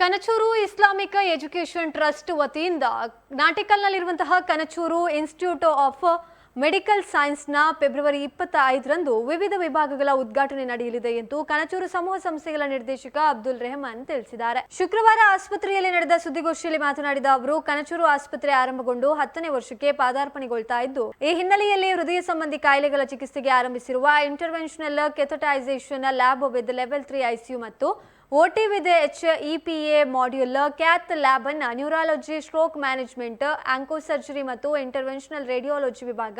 Kanachur Islamic education trust ವತಿಯಿಂದ ನಾಟಿಕಲ್ನಲ್ಲಿರುವಂತಹ Kanachur institute of medical ಸೈನ್ಸ್ನ ಫೆಬ್ರವರಿ ಇಪ್ಪತ್ತ ಐದರಂದು ವಿವಿಧ ವಿಭಾಗಗಳ ಉದ್ಘಾಟನೆ ನಡೆಯಲಿದೆ ಎಂದು ಕನಚೂರು ಸಮೂಹ ಸಂಸ್ಥೆಗಳ ನಿರ್ದೇಶಕ ಅಬ್ದುಲ್ ರೆಹಮಾನ್ ತಿಳಿಸಿದ್ದಾರೆ. ಶುಕ್ರವಾರ ಆಸ್ಪತ್ರೆಯಲ್ಲಿ ನಡೆದ ಸುದ್ದಿಗೋಷ್ಠಿಯಲ್ಲಿ ಮಾತನಾಡಿದ ಅವರು, ಕನಚೂರು ಆಸ್ಪತ್ರೆ ಆರಂಭಗೊಂಡು ಹತ್ತನೇ ವರ್ಷಕ್ಕೆ ಪಾದಾರ್ಪಣೆಗೊಳ್ತಾ ಇದ್ದು, ಈ ಹಿನ್ನೆಲೆಯಲ್ಲಿ ಹೃದಯ ಸಂಬಂಧಿ ಕಾಯಿಲೆಗಳ ಚಿಕಿತ್ಸೆಗೆ ಆರಂಭಿಸಿರುವ interventional catheterisation lab with level three ICU ಮತ್ತು OT with H A module cath lab ಅನ್ನು neurology, stroke management, onco surgery ಮತ್ತು ಇಂಟರ್ವೆನ್ಷನಲ್ ರೇಡಿಯಾಲಜಿ ವಿಭಾಗ,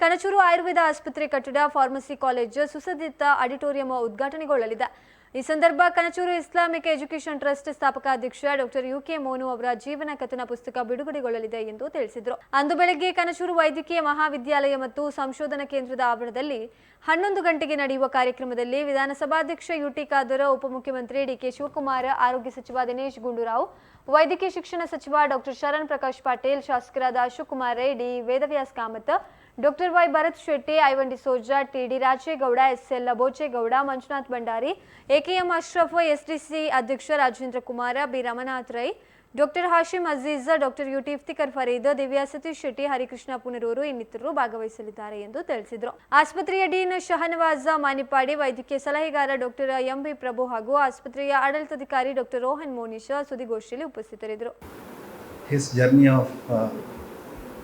ಕನಚೂರು ಆಯುರ್ವೇದ ಆಸ್ಪತ್ರೆ ಕಟ್ಟಡ, ಫಾರ್ಮಸಿ ಕಾಲೇಜ್, ಸುಸಜ್ಜಿತ ಆಡಿಟೋರಿಯಂ ಉದ್ಘಾಟನೆಗೊಳ್ಳಲಿದೆ. ಈ ಸಂದರ್ಭ ಕನಚೂರು ಇಸ್ಲಾಮಿಕ್ ಎಜುಕೇಷನ್ ಟ್ರಸ್ಟ್ ಸ್ಥಾಪಕ ಅಧ್ಯಕ್ಷ ಡಾಕ್ಟರ್ ಯು ಕೆ ಮೋನು ಅವರ ಜೀವನ ಕಥನ ಪುಸ್ತಕ ಬಿಡುಗಡೆಗೊಳ್ಳಲಿದೆ ಎಂದು ತಿಳಿಸಿದರು. ಅಂದು ಬೆಳಗ್ಗೆ ಕನಚೂರು ವೈದ್ಯಕೀಯ ಮಹಾವಿದ್ಯಾಲಯ ಮತ್ತು ಸಂಶೋಧನಾ ಕೇಂದ್ರದ ಆವರಣದಲ್ಲಿ ಹನ್ನೊಂದು ಗಂಟೆಗೆ ನಡೆಯುವ ಕಾರ್ಯಕ್ರಮದಲ್ಲಿ ವಿಧಾನಸಭಾಧ್ಯಕ್ಷ ಯುಟಿ ಖಾದರ್, ಉಪಮುಖ್ಯಮಂತ್ರಿ ಡಿಕೆ ಶಿವಕುಮಾರ್, ಆರೋಗ್ಯ ಸಚಿವ ದಿನೇಶ್ ಗುಂಡೂರಾವ್, ವೈದ್ಯಕೀಯ ಶಿಕ್ಷಣ ಸಚಿವ ಡಾಕ್ಟರ್ ಶರಣ್ ಪ್ರಕಾಶ್ ಪಾಟೀಲ್, ಶಾಸಕರಾದ Ashok Reddy, Vedavyas Kamath doctor Y Bharath Shetty, Ivan D'Souza TD Rajegowda SL Bhojegowda Manjunath Bhandari AKM Ashraf SDC ಅಧ್ಯಕ್ಷ Rajendra Kumar, B Ramanath Rai, doctor Hashim Azeez, doctor UT Iftikhar Fareed, Divya Satish Shetty, Harikrishna Punaroor ಇನ್ನಿತರರು ಭಾಗವಹಿಸಲಿದ್ದಾರೆ ಎಂದು ತಿಳಿಸಿದರು. ಆಸ್ಪತ್ರೆಯ dean ಶಹನವಾಜ ಮಾನಿಪಾಡಿ ವೈದ್ಯಕೀಯ ಸಲಹೆಗಾರ doctor MB ಪ್ರಭು ಹಾಗೂ ಆಸ್ಪತ್ರೆಯ ಆಡಳಿತಾಧಿಕಾರಿ ಡಾಕ್ಟರ್ ರೋಹನ್ ಮೋನಿಶ್ ಸುದ್ದಿಗೋಷ್ಠಿಯಲ್ಲಿ ಉಪಸ್ಥಿತರಿದ್ದರು.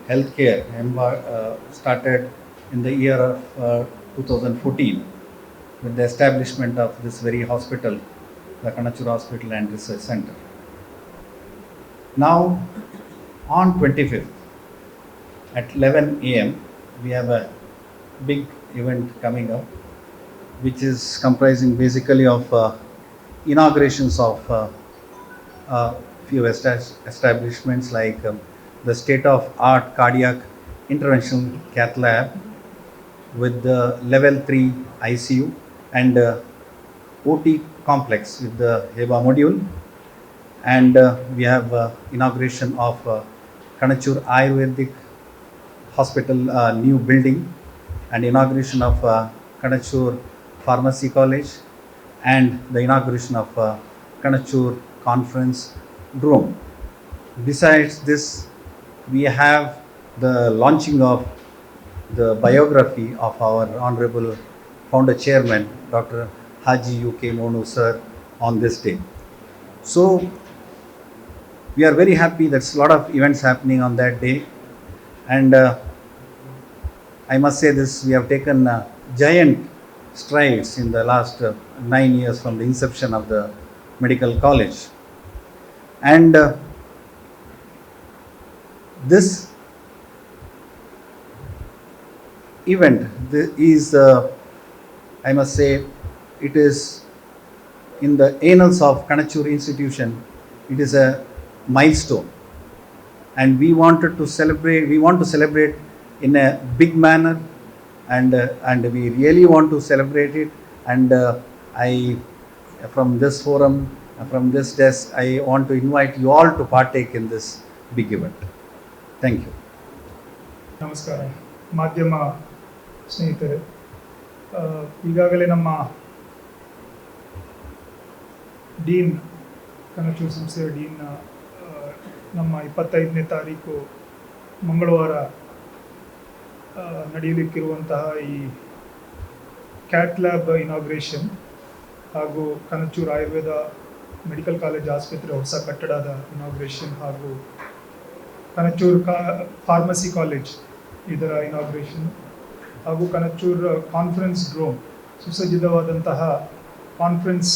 Healthcare uh, started in the year of uh, 2014 with the establishment of this very hospital, the Kanachur Hospital and Research Center. Now, on 25th at 11 a.m., we have a big event coming up, which is comprising basically of uh, inaugurations of uh, uh, few esta- establishments like um, the state of art cardiac interventional cath lab with the level 3 ICU and uh, OT complex with the HEBA module. And uh, we have uh, inauguration of uh, Kanachur Ayurvedic Hospital uh, new building and inauguration of uh, Kanachur Pharmacy College and the inauguration of uh, Kanachur Conference Room. Besides this, we have the launching of the biography of our Honorable Founder Chairman, Dr. Haji UK Monu sir, on this day. So, we are very happy there's a lot of events happening on that day and uh, I must say this, we have taken uh, giant strides in the last uh, nine years from the inception of the medical college. And uh, this event is, uh, I must say, it is in the annals of Kanachur institution, it is a milestone. And we wanted to celebrate, we want to celebrate in a big manner and, uh, and we really want to celebrate it. And uh, I, from this forum, from this desk, I want to invite you all to partake in this big event. Thank you ನಮಸ್ಕಾರ. ಮಾಧ್ಯಮ ಸ್ನೇಹಿತರೆ ಈಗಾಗಲೇ ನಮ್ಮ dean Kanachur ಸಂಸ್ಥೆಯ dean ನಮ್ಮ ಇಪ್ಪತ್ತೈದನೇ ತಾರೀಕು ಮಂಗಳವಾರ ನಡೆಯಲಿಕ್ಕಿರುವಂತಹ ಈ ಕ್ಯಾಟ್ ಲ್ಯಾಬ್ ಇನಾಗ್ರೇಷನ್ ಹಾಗೂ ಕನಚೂರು ಆಯುರ್ವೇದ ಮೆಡಿಕಲ್ ಕಾಲೇಜ್ ಆಸ್ಪತ್ರೆ ಹೊಸ ಕಟ್ಟಡದ ಇನಾಗ್ರೇಷನ್ ಹಾಗೂ ಕನಚೂರ್ ಕಾ ಫಾರ್ಮಸಿ ಕಾಲೇಜ್ ಇದರ ಇನಾಗ್ರೇಷನ್ ಹಾಗೂ ಕನಚೂರ್ ಕಾನ್ಫರೆನ್ಸ್ ಡ್ರೋಮ್ ಸುಸಜ್ಜಿತವಾದಂತಹ ಕಾನ್ಫರೆನ್ಸ್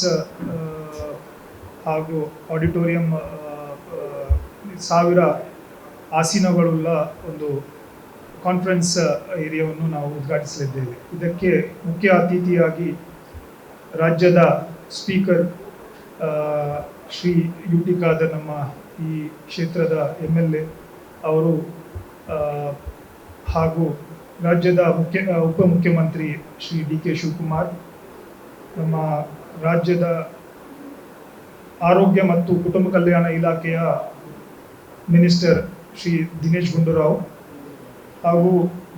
ಹಾಗೂ ಆಡಿಟೋರಿಯಂ ಆ, ಆ, ಸಾವಿರ ಆಸೀನಗಳುಳ್ಳ ಒಂದು ಕಾನ್ಫರೆನ್ಸ್ ಏರಿಯಾವನ್ನು ನಾವು ಉದ್ಘಾಟಿಸಲಿದ್ದೇವೆ. ಇದಕ್ಕೆ ಮುಖ್ಯ ಅತಿಥಿಯಾಗಿ ರಾಜ್ಯದ speaker Shri U T Khader ನಮ್ಮ ಈ ಕ್ಷೇತ್ರದ ಎಂ ಎಲ್ ಎ ಅವರು ಹಾಗೂ ರಾಜ್ಯದ ಮುಖ್ಯ ಉಪಮುಖ್ಯಮಂತ್ರಿ ಶ್ರೀ ಡಿ ಕೆ ಶಿವಕುಮಾರ್, ನಮ್ಮ ರಾಜ್ಯದ ಆರೋಗ್ಯ ಮತ್ತು ಕುಟುಂಬ ಕಲ್ಯಾಣ ಇಲಾಖೆಯ ಮಿನಿಸ್ಟರ್ ಶ್ರೀ ದಿನೇಶ್ ಗುಂಡೂರಾವ್ ಹಾಗೂ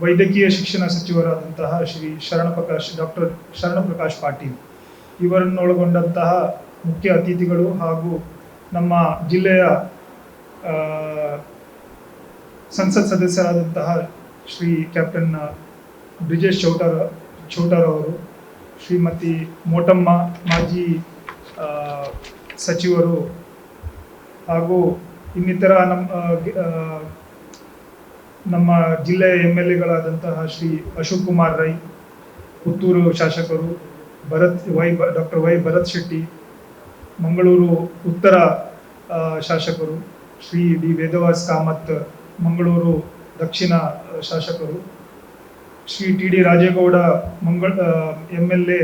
ವೈದ್ಯಕೀಯ ಶಿಕ್ಷಣ ಸಚಿವರಾದಂತಹ ಶ್ರೀ ಶರಣಪ್ರಕಾಶ್, ಡಾಕ್ಟರ್ ಶರಣಪ್ರಕಾಶ್ ಪಾಟೀಲ್. ಇವರನ್ನೊಳಗೊಂಡಂತಹ ಮುಖ್ಯ ಅತಿಥಿಗಳು ಹಾಗೂ ನಮ್ಮ ಜಿಲ್ಲೆಯ ಸಂಸತ್ ಸದಸ್ಯರಾದಂತಹ ಶ್ರೀ ಕ್ಯಾಪ್ಟನ್ ಬ್ರಿಜೇಶ್ ಚೌಟಾರ ಚೌಟಾರ್ ಅವರು ಶ್ರೀಮತಿ ಮೋಟಮ್ಮ ಮಾಜಿ ಸಚಿವರು ಹಾಗೂ ಇನ್ನಿತರ ನಮ್ಮ ನಮ್ಮ ಜಿಲ್ಲೆಯ ಎಂ ಎಲ್ ಎಗಳಾದಂತಹ ಶ್ರೀ ಅಶೋಕ್ ಕುಮಾರ್ ರೈ, ಪುತ್ತೂರು ಶಾಸಕರು, Bharath, Y doctor Y Bharath Shetty, Mangaluru ಉತ್ತರ ಶಾಸಕರು, ಶ್ರೀ ಡಿ ವೇದವಾಸ್ ಕಾಮತ್ ಮಂಗಳೂರು ದಕ್ಷಿಣ ಶಾಸಕರು. ಶ್ರೀ ಟಿ ಡಿ ರಾಜೇಗೌಡ ಮಂಗಳ ಎಂ ಎಲ್ ಎ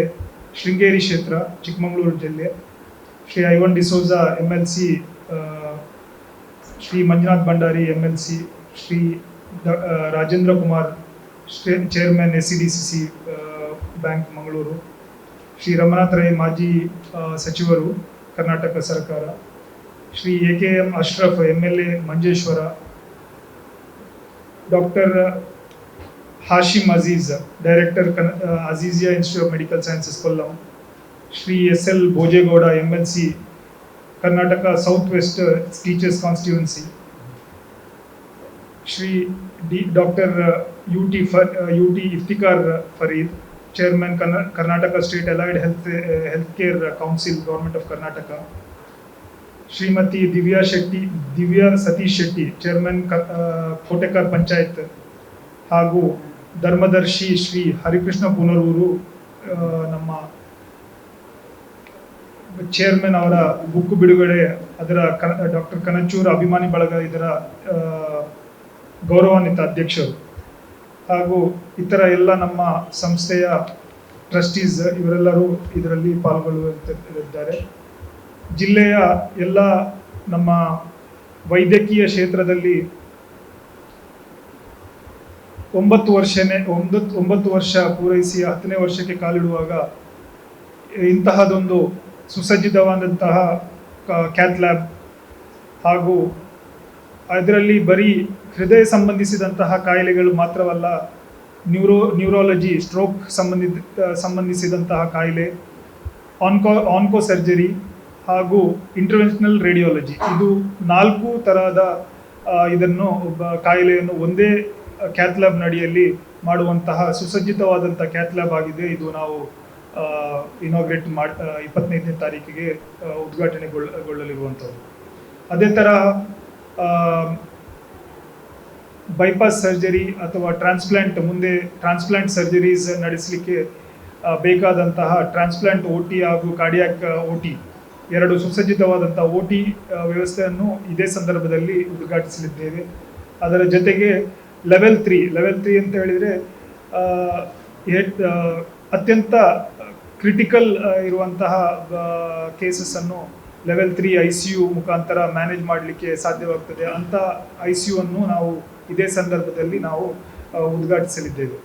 ಶೃಂಗೇರಿ ಕ್ಷೇತ್ರ, ಚಿಕ್ಕಮಗಳೂರು ಜಿಲ್ಲೆ. Shri Ivan D'Souza M L C Shri Manjunath Bhandari M L C Shri Rajendra Kumar chairman S C D C C bank Mangaluru. Shri Ramanath Rai ಮಾಜಿ ಸಚಿವರು ಕರ್ನಾಟಕ ಸರ್ಕಾರ. Shri A K M Ashraf M L A Manjeshwar doctor Hashim Azeez director ಕನ್ Azeezia institute of medical sciences Kollam Shri S L Bhojegowda M L C Karnataka south west teachers constituency Shri D doctor U T fur U T Iftikhar Fareed chairman Karnataka Shrimati Divya Shetty, Divya Satish Shetty chairman Kotekar panchayat ಹಾಗೂ ಧರ್ಮದರ್ಶಿ ಶ್ರೀ ಹರಿಕೃಷ್ಣ ಪುನರೂರು ನಮ್ಮ chairman ಅವರ book ಬಿಡುಗಡೆ, ಅದರ ಕನ doctor Kanachur ಅಭಿಮಾನಿ ಬಳಗ ಇದರ ಗೌರವಾನ್ವಿತ ಅಧ್ಯಕ್ಷರು. ಹಾಗೂ ಇತರ ಎಲ್ಲ ನಮ್ಮ ಸಂಸ್ಥೆಯ ಟ್ರಸ್ಟೀಸ್ ಇವರೆಲ್ಲರೂ ಇದರಲ್ಲಿ ಪಾಲ್ಗೊಳ್ಳುತ್ತಿದ್ದಾರೆ ಜಿಲ್ಲೆಯ ಎಲ್ಲ ನಮ್ಮ ವೈದ್ಯಕೀಯ ಕ್ಷೇತ್ರದಲ್ಲಿ ಒಂಬತ್ತು ವರ್ಷನೇ, ಒಂಬತ್ತು ಒಂಬತ್ತು ವರ್ಷ ಪೂರೈಸಿ ಹತ್ತನೇ ವರ್ಷಕ್ಕೆ ಕಾಲಿಡುವಾಗ ಇಂತಹದೊಂದು ಸುಸಜ್ಜಿತವಾದಂತಹ ಕ್ಯಾತ್ ಲ್ಯಾಬ್ ಹಾಗೂ ಅದರಲ್ಲಿ ಬರೀ ಹೃದಯ ಸಂಬಂಧಿಸಿದಂತಹ ಕಾಯಿಲೆಗಳು ಮಾತ್ರವಲ್ಲ ನ್ಯೂರೋ ನ್ಯೂರಾಲಜಿ ಸ್ಟ್ರೋಕ್ ಸಂಬಂಧಿತ, ಸಂಬಂಧಿಸಿದಂತಹ ಕಾಯಿಲೆ ಆನ್ಕೋ ಆನ್ಕೋ ಸರ್ಜರಿ ಹಾಗೂ ಇಂಟರ್ವೆನ್ಷನಲ್ ರೇಡಿಯಾಲಜಿ ಇದು ನಾಲ್ಕು ತರಹದ ಇದನ್ನು ಒಬ್ಬ ಕಾಯಿಲೆಯನ್ನು ಒಂದೇ ಕ್ಯಾತ್ ಲ್ಯಾಬ್ ನಡಿಯಲ್ಲಿ ಮಾಡುವಂತಹ ಸುಸಜ್ಜಿತವಾದಂಥ ಕ್ಯಾತ್ ಲ್ಯಾಬ್ ಆಗಿದೆ. ಇದು ನಾವು ಇನಾಗ್ರೇಟ್ ಮಾಡಿ ಇಪ್ಪತ್ತೈದನೇ ತಾರೀಕಿಗೆ ಉದ್ಘಾಟನೆಗೊಳ್ಳಲಿರುವಂಥದ್ದು. ಅದೇ ತರಹ ಬೈಪಾಸ್ ಸರ್ಜರಿ ಅಥವಾ ಟ್ರಾನ್ಸ್ಪ್ಲಾಂಟ್ ಮುಂದೆ ಟ್ರಾನ್ಸ್ಪ್ಲಾಂಟ್ ಸರ್ಜರೀಸ್ ನಡೆಸಲಿಕ್ಕೆ ಬೇಕಾದಂತಹ ಟ್ರಾನ್ಸ್ಪ್ಲಾಂಟ್ ಓ ಟಿ ಹಾಗೂ ಕಾರ್ಡಿಯಾಕ್ ಓ ಟಿ ಎರಡು ಸುಸಜ್ಜಿತವಾದಂಥ ಓ ಟಿ ವ್ಯವಸ್ಥೆಯನ್ನು ಇದೇ ಸಂದರ್ಭದಲ್ಲಿ ಉದ್ಘಾಟಿಸಲಿದ್ದೇವೆ. ಅದರ ಜೊತೆಗೆ ಲೆವೆಲ್ ತ್ರೀ ಲೆವೆಲ್ ತ್ರೀ ಅಂತ ಹೇಳಿದರೆ ಅತ್ಯಂತ ಕ್ರಿಟಿಕಲ್ ಇರುವಂತಹ ಕೇಸಸ್ಸನ್ನು level three I C U ಮುಖಾಂತರ ಮ್ಯಾನೇಜ್ ಮಾಡಲಿಕ್ಕೆ ಸಾಧ್ಯವಾಗ್ತದೆ. ಅಂಥ ಐ ಸಿ ಯು ಅನ್ನು ನಾವು ಇದೇ ಸಂದರ್ಭದಲ್ಲಿ ನಾವು ಉದ್ಘಾಟಿಸಲಿದ್ದೇವೆ.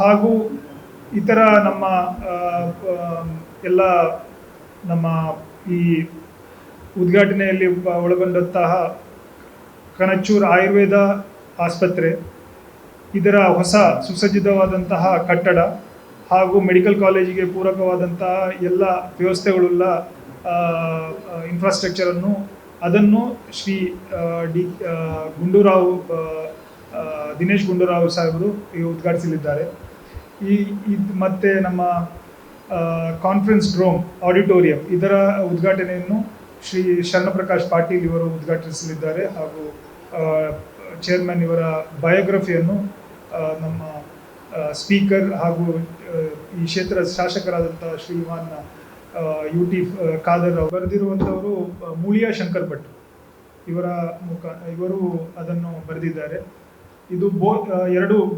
ಹಾಗೂ ಇತರ ನಮ್ಮ ಎಲ್ಲ ನಮ್ಮ ಈ ಉದ್ಘಾಟನೆಯಲ್ಲಿ ಒಳಗೊಂಡಂತಹ ಕನಚೂರ್ ಆಯುರ್ವೇದ ಆಸ್ಪತ್ರೆ, ಇದರ ಹೊಸ ಸುಸಜ್ಜಿತವಾದಂತಹ ಕಟ್ಟಡ ಹಾಗೂ ಮೆಡಿಕಲ್ ಕಾಲೇಜಿಗೆ ಪೂರಕವಾದಂತಹ ಎಲ್ಲ ವ್ಯವಸ್ಥೆಗಳುಳ್ಳ ಇನ್ಫ್ರಾಸ್ಟ್ರಕ್ಚರನ್ನು ಅದನ್ನು ಶ್ರೀ ಡಿ ಗುಂಡೂರಾವ್ ದಿನೇಶ್ ಗುಂಡೂರಾವ್ ಸಾಹೇಬರು ಈ ಉದ್ಘಾಟಿಸಲಿದ್ದಾರೆ. ಈ ಇದು ಮತ್ತೆ ನಮ್ಮ ಕಾನ್ಫರೆನ್ಸ್ ಡ್ರೋಮ್ ಆಡಿಟೋರಿಯಂ ಇದರ ಉದ್ಘಾಟನೆಯನ್ನು ಶ್ರೀ ಶರಣಪ್ರಕಾಶ್ ಪಾಟೀಲ್ ಇವರು ಉದ್ಘಾಟಿಸಲಿದ್ದಾರೆ ಹಾಗೂ ಚೇರ್ಮನ್ ಇವರ ಬಯೋಗ್ರಫಿಯನ್ನು ನಮ್ಮ ಸ್ಪೀಕರ್ ಹಾಗೂ ಈ ಕ್ಷೇತ್ರ ಶಾಸಕರಾದಂಥ ಶ್ರೀಮಾನ್ ಯು ಟಿ ಖಾದರ್ ಅವರು ಬರೆದಿರುವಂಥವರು ಮೂಳಿಯಾ ಶಂಕರ್ ಭಟ್ ಇವರ ಮುಖ, ಇವರು ಅದನ್ನು ಬರೆದಿದ್ದಾರೆ. ಇದು ಬೋ ಎರಡು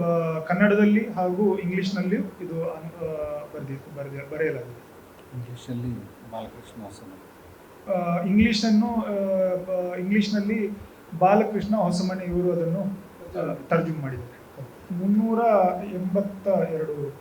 ಕನ್ನಡದಲ್ಲಿ ಹಾಗೂ ಇಂಗ್ಲಿಷ್ನಲ್ಲಿ ಇದು ಆ, ಬರೆದಿ ಬರೆದ ಬರೆಯಲಾಗಿದೆ. ಇಂಗ್ಲೀಷಲ್ಲಿ ಬಾಲಕೃಷ್ಣ ಇಂಗ್ಲಿಷನ್ನು ಇಂಗ್ಲಿಷ್ನಲ್ಲಿ ಬಾಲಕೃಷ್ಣ ಹೊಸಮನೆ ಇವರು ಅದನ್ನು ತರ್ಜುಮ್ ಮಾಡಿದ್ದಾರೆ. ಮುನ್ನೂರ ಎಂಬತ್ತ ಎರಡು